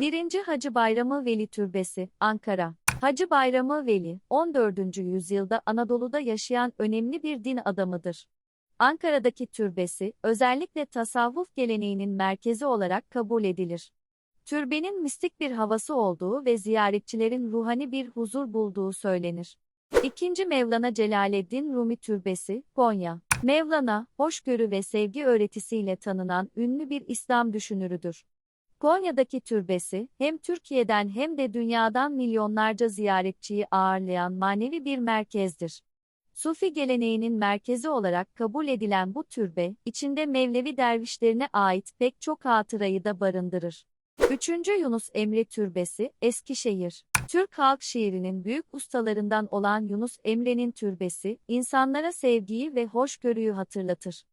1. Hacı Bayramı Veli Türbesi, Ankara. Hacı Bayramı Veli, 14. yüzyılda Anadolu'da yaşayan önemli bir din adamıdır. Ankara'daki türbesi, özellikle tasavvuf geleneğinin merkezi olarak kabul edilir. Türbenin mistik bir havası olduğu ve ziyaretçilerin ruhani bir huzur bulduğu söylenir. İkinci Mevlana Celaleddin Rumi Türbesi, Konya. Mevlana, hoşgörü ve sevgi öğretisiyle tanınan ünlü bir İslam düşünürüdür. Konya'daki türbesi, hem Türkiye'den hem de dünyadan milyonlarca ziyaretçiyi ağırlayan manevi bir merkezdir. Sufi geleneğinin merkezi olarak kabul edilen bu türbe, içinde Mevlevi dervişlerine ait pek çok hatırayı da barındırır. 3. Yunus Emre Türbesi, Eskişehir. Türk halk şiirinin büyük ustalarından olan Yunus Emre'nin türbesi, insanlara sevgiyi ve hoşgörüyü hatırlatır.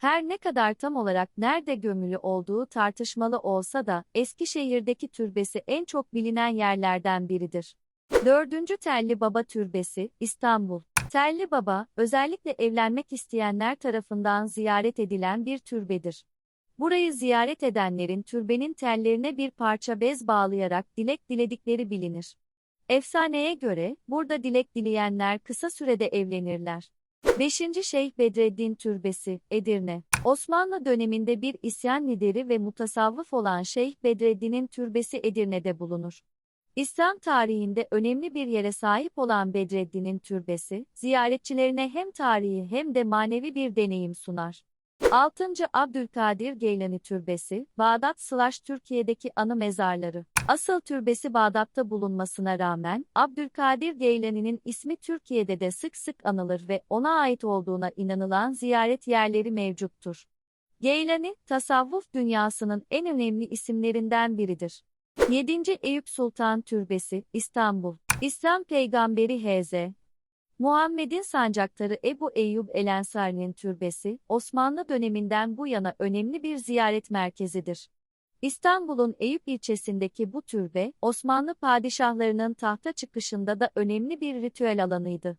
Her ne kadar tam olarak nerede gömülü olduğu tartışmalı olsa da Eskişehir'deki türbesi en çok bilinen yerlerden biridir. 4. Telli Baba Türbesi, İstanbul. Telli Baba, özellikle evlenmek isteyenler tarafından ziyaret edilen bir türbedir. Burayı ziyaret edenlerin türbenin tellerine bir parça bez bağlayarak dilek diledikleri bilinir. Efsaneye göre, burada dilek dileyenler kısa sürede evlenirler. 5. Şeyh Bedreddin Türbesi, Edirne. Osmanlı döneminde bir isyan lideri ve mutasavvıf olan Şeyh Bedreddin'in türbesi Edirne'de bulunur. İslam tarihinde önemli bir yere sahip olan Bedreddin'in türbesi, ziyaretçilerine hem tarihi hem de manevi bir deneyim sunar. 6. Abdülkadir Geylani Türbesi, Bağdat slash Türkiye'deki anı mezarları. Asıl türbesi Bağdat'ta bulunmasına rağmen, Abdülkadir Geylani'nin ismi Türkiye'de de sık sık anılır ve ona ait olduğuna inanılan ziyaret yerleri mevcuttur. Geylani, tasavvuf dünyasının en önemli isimlerinden biridir. 7. Eyüp Sultan Türbesi, İstanbul. İslam peygamberi H.Z. Muhammed'in sancaktarı Ebu Eyyub el Ensari'nin türbesi, Osmanlı döneminden bu yana önemli bir ziyaret merkezidir. İstanbul'un Eyüp ilçesindeki bu türbe, Osmanlı padişahlarının tahta çıkışında da önemli bir ritüel alanıydı.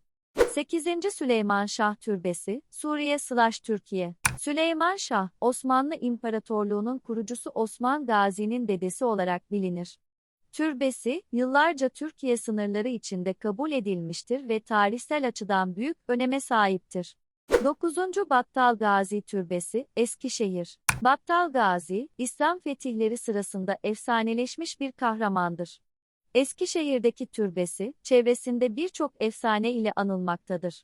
8. Süleyman Şah Türbesi, Suriye slash Türkiye. Süleyman Şah, Osmanlı İmparatorluğu'nun kurucusu Osman Gazi'nin dedesi olarak bilinir. Türbesi, yıllarca Türkiye sınırları içinde kabul edilmiştir ve tarihsel açıdan büyük öneme sahiptir. 9. Battal Gazi Türbesi, Eskişehir. Battal Gazi, İslam fetihleri sırasında efsaneleşmiş bir kahramandır. Eskişehir'deki türbesi, çevresinde birçok efsane ile anılmaktadır.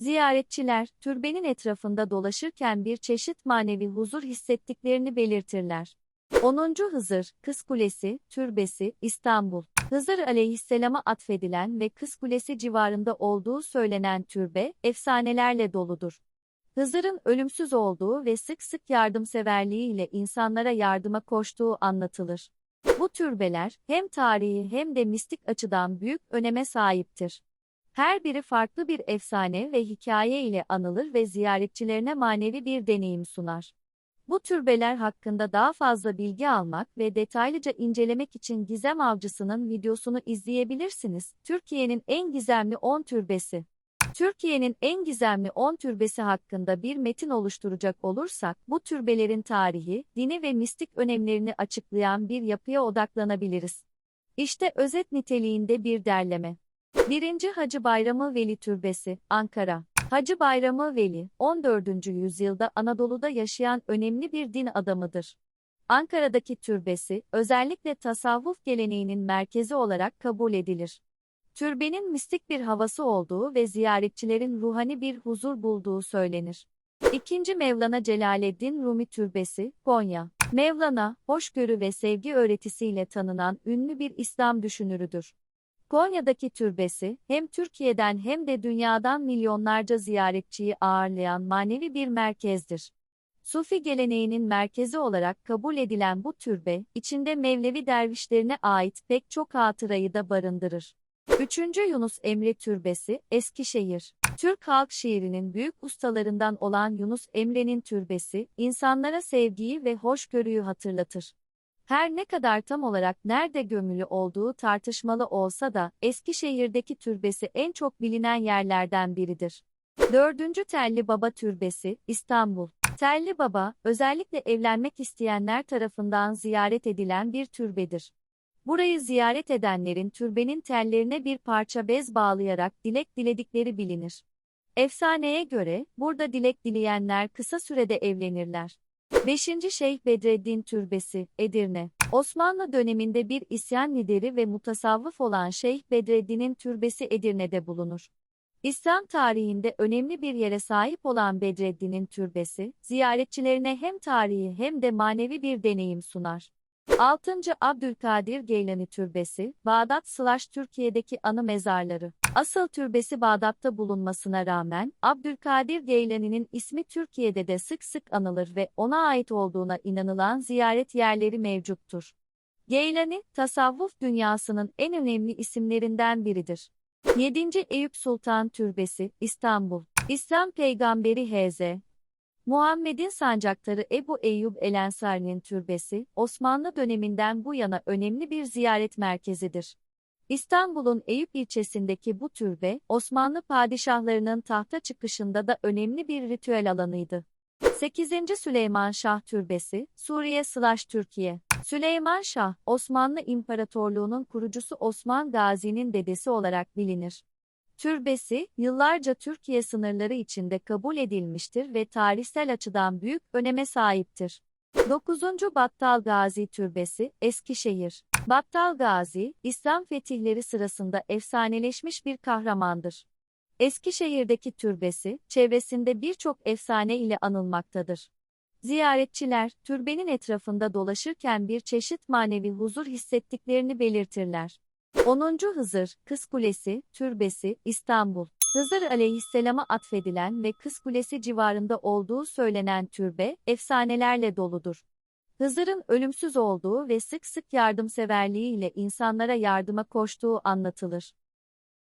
Ziyaretçiler, türbenin etrafında dolaşırken bir çeşit manevi huzur hissettiklerini belirtirler. 10. Hızır, Kız Kulesi, Türbesi, İstanbul. Hızır aleyhisselama atfedilen ve Kız Kulesi civarında olduğu söylenen türbe, efsanelerle doludur. Hızır'ın ölümsüz olduğu ve sık sık yardımseverliğiyle insanlara yardıma koştuğu anlatılır. Bu türbeler, hem tarihi hem de mistik açıdan büyük öneme sahiptir. Her biri farklı bir efsane ve hikaye ile anılır ve ziyaretçilerine manevi bir deneyim sunar. Bu türbeler hakkında daha fazla bilgi almak ve detaylıca incelemek için Gizem Avcısı'nın videosunu izleyebilirsiniz. Türkiye'nin en gizemli 10 türbesi. Türkiye'nin en gizemli 10 türbesi hakkında bir metin oluşturacak olursak, bu türbelerin tarihi, dini ve mistik önemlerini açıklayan bir yapıya odaklanabiliriz. İşte özet niteliğinde bir derleme. 1. Hacı Bayramı Veli Türbesi, Ankara. Hacı Bayramı Veli, 14. yüzyılda Anadolu'da yaşayan önemli bir din adamıdır. Ankara'daki türbesi, özellikle tasavvuf geleneğinin merkezi olarak kabul edilir. Türbenin mistik bir havası olduğu ve ziyaretçilerin ruhani bir huzur bulduğu söylenir. 2. Mevlana Celaleddin Rumi Türbesi, Konya. Mevlana, hoşgörü ve sevgi öğretisiyle tanınan ünlü bir İslam düşünürüdür. Konya'daki türbesi, hem Türkiye'den hem de dünyadan milyonlarca ziyaretçiyi ağırlayan manevi bir merkezdir. Sufi geleneğinin merkezi olarak kabul edilen bu türbe, içinde Mevlevi dervişlerine ait pek çok hatırayı da barındırır. 3. Yunus Emre Türbesi, Eskişehir. Türk halk şiirinin büyük ustalarından olan Yunus Emre'nin türbesi, insanlara sevgiyi ve hoşgörüyü hatırlatır. Her ne kadar tam olarak nerede gömülü olduğu tartışmalı olsa da Eskişehir'deki türbesi en çok bilinen yerlerden biridir. 4. Telli Baba Türbesi, İstanbul. Telli Baba, özellikle evlenmek isteyenler tarafından ziyaret edilen bir türbedir. Burayı ziyaret edenlerin türbenin tellerine bir parça bez bağlayarak dilek diledikleri bilinir. Efsaneye göre, burada dilek dileyenler kısa sürede evlenirler. 5. Şeyh Bedreddin Türbesi, Edirne. Osmanlı döneminde bir isyan lideri ve mutasavvıf olan Şeyh Bedreddin'in türbesi Edirne'de bulunur. İslam tarihinde önemli bir yere sahip olan Bedreddin'in türbesi, ziyaretçilerine hem tarihi hem de manevi bir deneyim sunar. 6. Abdülkadir Geylani Türbesi, Bağdat slash Türkiye'deki anı mezarları. Asıl türbesi Bağdat'ta bulunmasına rağmen, Abdülkadir Geylani'nin ismi Türkiye'de de sık sık anılır ve ona ait olduğuna inanılan ziyaret yerleri mevcuttur. Geylani, tasavvuf dünyasının en önemli isimlerinden biridir. 7. Eyüp Sultan Türbesi, İstanbul. İslam peygamberi H.Z. Muhammed'in sancaktarı Ebu Eyyub El Ensari'nin türbesi, Osmanlı döneminden bu yana önemli bir ziyaret merkezidir. İstanbul'un Eyüp ilçesindeki bu türbe, Osmanlı padişahlarının tahta çıkışında da önemli bir ritüel alanıydı. 8. Süleyman Şah Türbesi, Suriye slash Türkiye. Süleyman Şah, Osmanlı İmparatorluğu'nun kurucusu Osman Gazi'nin dedesi olarak bilinir. Türbesi, yıllarca Türkiye sınırları içinde kabul edilmiştir ve tarihsel açıdan büyük öneme sahiptir. 9. Battal Gazi Türbesi, Eskişehir. Battal Gazi, İslam fetihleri sırasında efsaneleşmiş bir kahramandır. Eskişehir'deki türbesi, çevresinde birçok efsane ile anılmaktadır. Ziyaretçiler, türbenin etrafında dolaşırken bir çeşit manevi huzur hissettiklerini belirtirler. 10. Hızır, Kız Kulesi, Türbesi, İstanbul. Hızır aleyhisselama atfedilen ve Kız Kulesi civarında olduğu söylenen türbe, efsanelerle doludur. Hızır'ın ölümsüz olduğu ve sık sık yardımseverliğiyle insanlara yardıma koştuğu anlatılır.